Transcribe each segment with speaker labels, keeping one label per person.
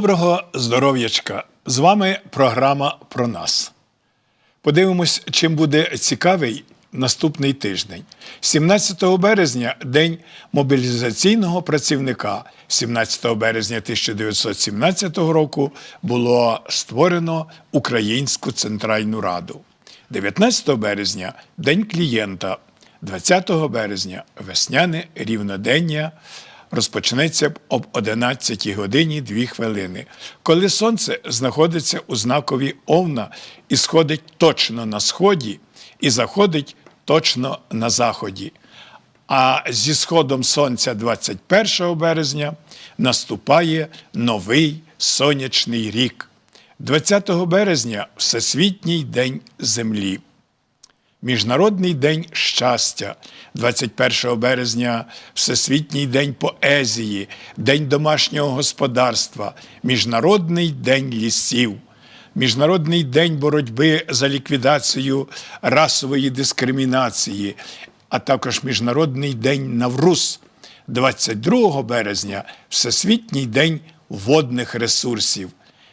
Speaker 1: Доброго здоров'ячка! З вами програма про нас. Подивимось, чим буде цікавий наступний тиждень. 17 березня День мобілізаційного працівника. 17 березня 1917 року було створено Українську Центральну Раду. 19 березня День клієнта. 20 березня весняне рівнодення розпочнеться об 11 годині 2 хвилини, коли сонце знаходиться у знакові Овна і сходить точно на сході і заходить точно на заході. А зі сходом сонця 21 березня наступає новий сонячний рік. 20 березня Всесвітній день Землі. Міжнародний день щастя, 21 березня Всесвітній день поезії, День домашнього господарства, Міжнародний день лісів, Міжнародний день боротьби за ліквідацію расової дискримінації, а також Міжнародний день Навруз, 22 березня Всесвітній день водних ресурсів,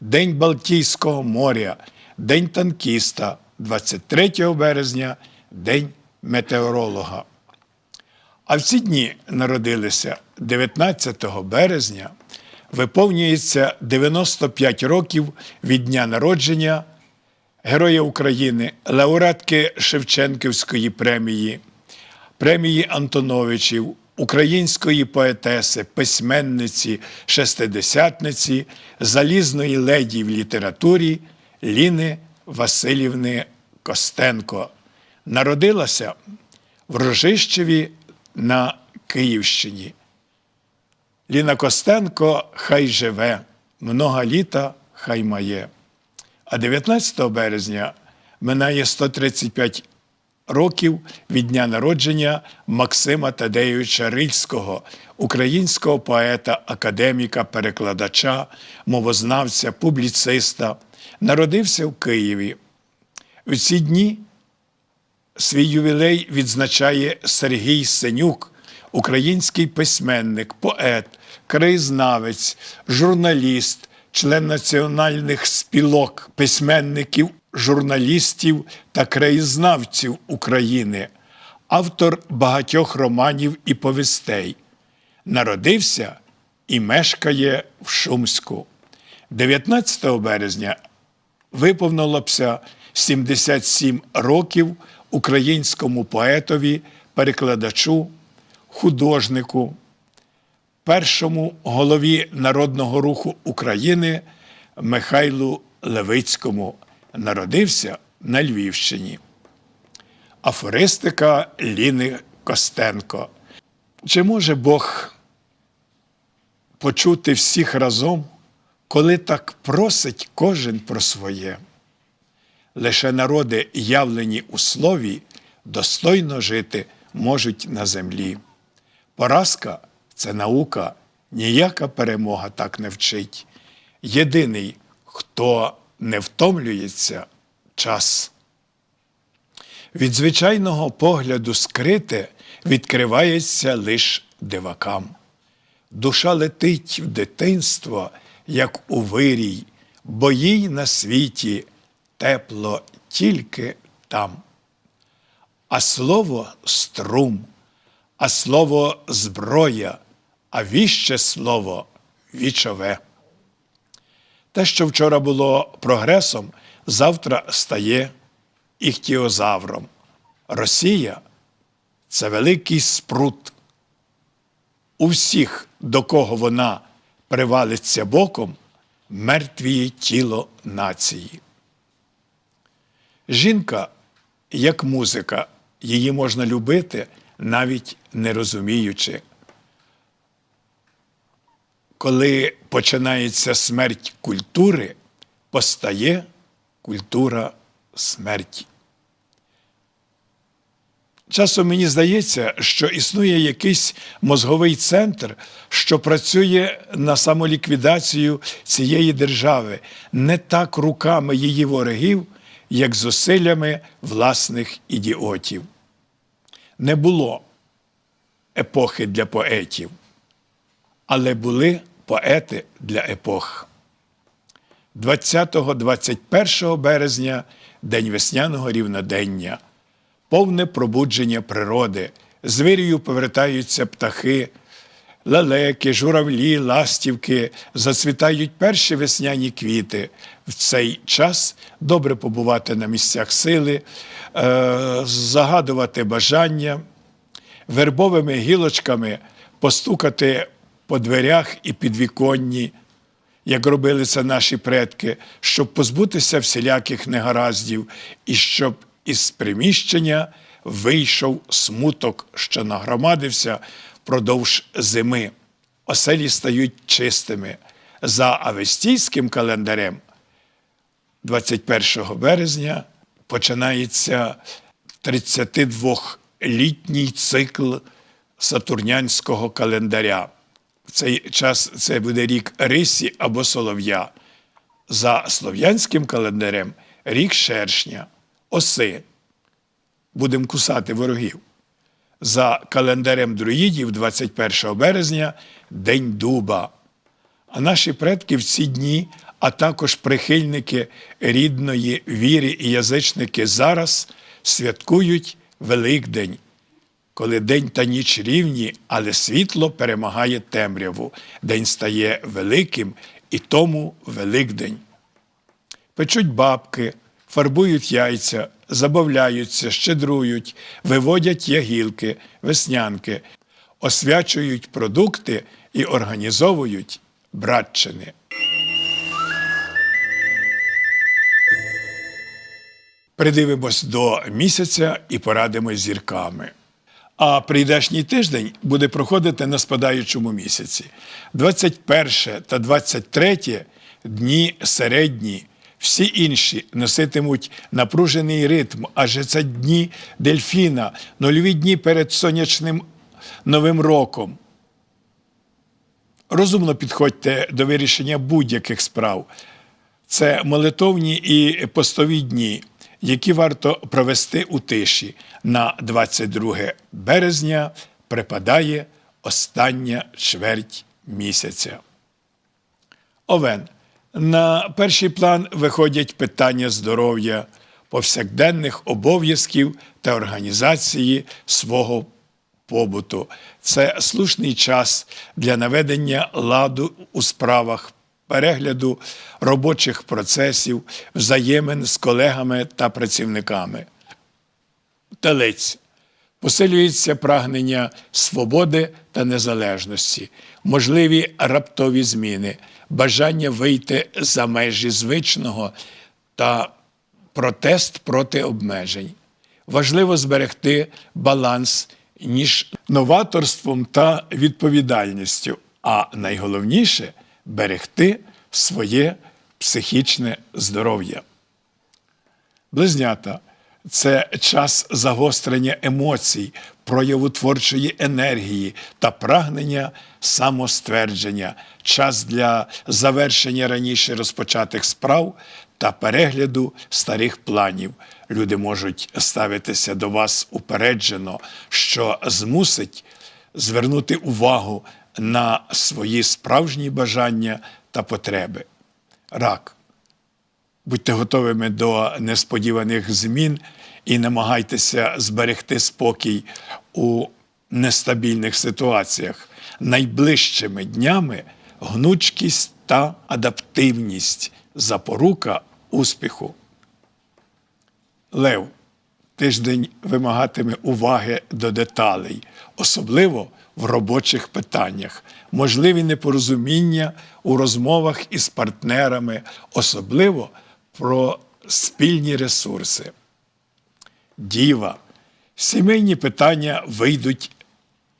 Speaker 1: День Балтійського моря, День танкіста. 23 березня День метеоролога. А в ці дні народилися 19 березня, виповнюється 95 років від дня народження Героя України, лауреатки Шевченківської премії, премії Антоновичів, української поетеси, письменниці, шестидесятниці, залізної леді в літературі Ліни Васильівни Костенко. Народилася в Рожищеві на Київщині. Ліна Костенко хай живе, много літа хай має. А 19 березня минає 135 років від дня народження Максима Тадеєвича Рильського, українського поета, академіка, перекладача, мовознавця, публіциста. Народився в Києві. У ці дні свій ювілей відзначає Сергій Сенюк, український письменник, поет, краєзнавець, журналіст, член національних спілок письменників, журналістів та краєзнавців України, автор багатьох романів і повістей. Народився і мешкає в Шумську. 19 березня виповнилося 77 років українському поетові, перекладачу, художнику, першому голові Народного руху України Михайлу Левицькому. Народився на Львівщині. Афористика Ліни Костенко. Чи може Бог почути всіх разом? Коли так просить кожен про своє. Лише народи, явлені у слові, достойно жити можуть на землі. Поразка це наука, ніяка перемога так не вчить. Єдиний, хто не втомлюється, час. Від звичайного погляду скрите відкривається лиш дивакам. Душа летить в дитинство як у вирій, бо їй на світі тепло тільки там. А слово струм, а слово зброя, а віще слово вічове. Те, що вчора було прогресом, завтра стає іхтіозавром. Росія це великий спрут. У всіх, до кого вона привалиться боком мертвіє тіло нації. Жінка, як музика, її можна любити, навіть не розуміючи. Коли починається смерть культури, постає культура смерті. Часом мені здається, що існує якийсь мозговий центр, що працює на самоліквідацію цієї держави не так руками її ворогів, як зусиллями власних ідіотів. Не було епохи для поетів, але були поети для епох. 20-21 березня День весняного рівнодення, повне пробудження природи, з повертаються птахи, лелеки, журавлі, ластівки, зацвітають перші весняні квіти. В цей час добре побувати на місцях сили, е, загадувати бажання, вербовими гілочками постукати по дверях і підвіконні, як робили це наші предки, щоб позбутися всіляких негараздів, і щоб із приміщення вийшов смуток, що нагромадився впродовж зими. Оселі стають чистими. За авестійським календарем 21 березня починається 32-літній цикл сатурнянського календаря. В цей час це буде рік Рисі або Солов'я. За слов'янським календарем рік шершня, оси. Будемо кусати ворогів. За календарем друїдів 21 березня День Дуба. А наші предки в ці дні, а також прихильники рідної віри і язичники зараз святкують Великдень, коли день та ніч рівні, але світло перемагає темряву. День стає великим і тому Великдень. Печуть бабки, фарбують яйця, забавляються, щедрують, виводять ягілки, веснянки, освячують продукти і організовують братчини. Придивимось до місяця і порадимось зірками. А прийдешній тиждень буде проходити на спадаючому місяці. 21 та 23 дні середні, всі інші носитимуть напружений ритм, адже це дні дельфіна, нульові дні перед сонячним новим роком. Розумно підходьте до вирішення будь-яких справ. Це молитовні і постові дні, які варто провести у тиші. На 22 березня припадає остання чверть місяця. Овен. На перший план виходять питання здоров'я, повсякденних обов'язків та організації свого побуту. Це слушний час для наведення ладу у справах, перегляду робочих процесів, взаємин з колегами та працівниками. Телець. Посилюється прагнення свободи та незалежності, можливі раптові зміни, бажання вийти за межі звичного та протест проти обмежень. Важливо зберегти баланс між новаторством та відповідальністю, а найголовніше берегти своє психічне здоров'я. Близнята це час загострення емоцій, прояву творчої енергії та прагнення самоствердження, час для завершення раніше розпочатих справ та перегляду старих планів. Люди можуть ставитися до вас упереджено, що змусить звернути увагу на свої справжні бажання та потреби. Рак. Будьте готовими до несподіваних змін і намагайтеся зберегти спокій у нестабільних ситуаціях. Найближчими днями гнучкість та адаптивність запорука успіху. Лев. Тиждень вимагатиме уваги до деталей, особливо в робочих питаннях, можливі непорозуміння у розмовах із партнерами, особливо про спільні ресурси. Діва. Сімейні питання вийдуть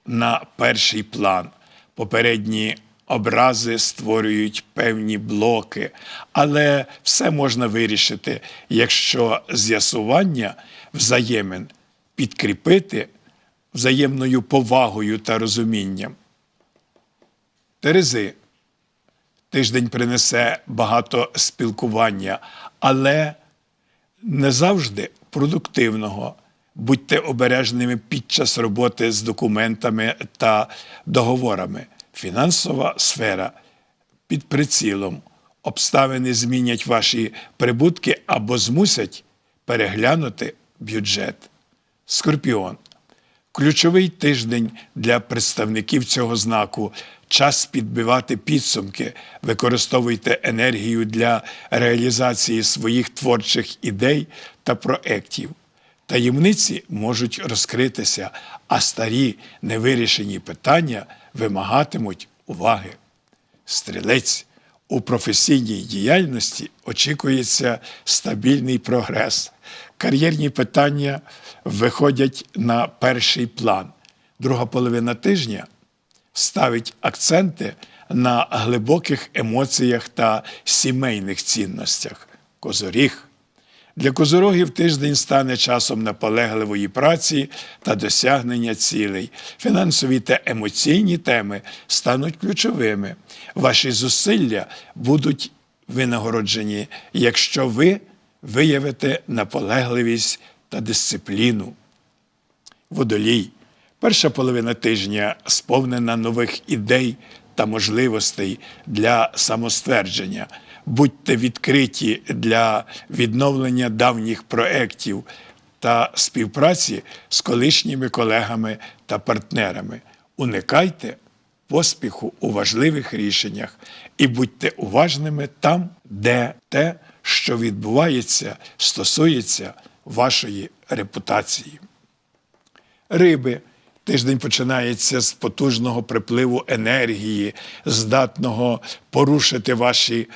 Speaker 1: на перший план. Попередні образи створюють певні блоки, але все можна вирішити, якщо з'ясування взаємин підкріпити взаємною повагою та розумінням. Терези. Тиждень принесе багато спілкування, але не завжди продуктивного. Будьте обережними під час роботи з документами та договорами. Фінансова сфера під прицілом. Обставини змінять ваші прибутки або змусять переглянути бюджет. Скорпіон. Ключовий тиждень для представників цього знаку. Час підбивати підсумки, використовуйте енергію для реалізації своїх творчих ідей та проєктів. Таємниці можуть розкритися, а старі невирішені питання вимагатимуть уваги. Стрілець у професійній діяльності очікується стабільний прогрес. Кар'єрні питання виходять на перший план. Друга половина тижня ставить акценти на глибоких емоціях та сімейних цінностях. Козоріг. Для козорогів тиждень стане часом наполегливої праці та досягнення цілей. Фінансові та емоційні теми стануть ключовими. Ваші зусилля будуть винагороджені, якщо ви виявите наполегливість та дисципліну. Водолій. Перша половина тижня сповнена нових ідей та можливостей для самоствердження. Будьте відкриті для відновлення давніх проєктів та співпраці з колишніми колегами та партнерами. Уникайте поспіху у важливих рішеннях і будьте уважними там, де те, що відбувається, стосується вашої репутації. Риби. Тиждень починається з потужного припливу енергії, здатного порушити ваші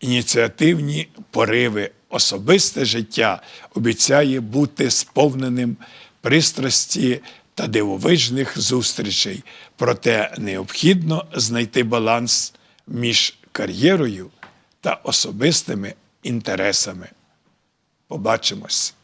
Speaker 1: ініціативні пориви. Особисте життя обіцяє бути сповненим пристрасті та дивовижних зустрічей. Проте необхідно знайти баланс між кар'єрою та особистими інтересами. Побачимось!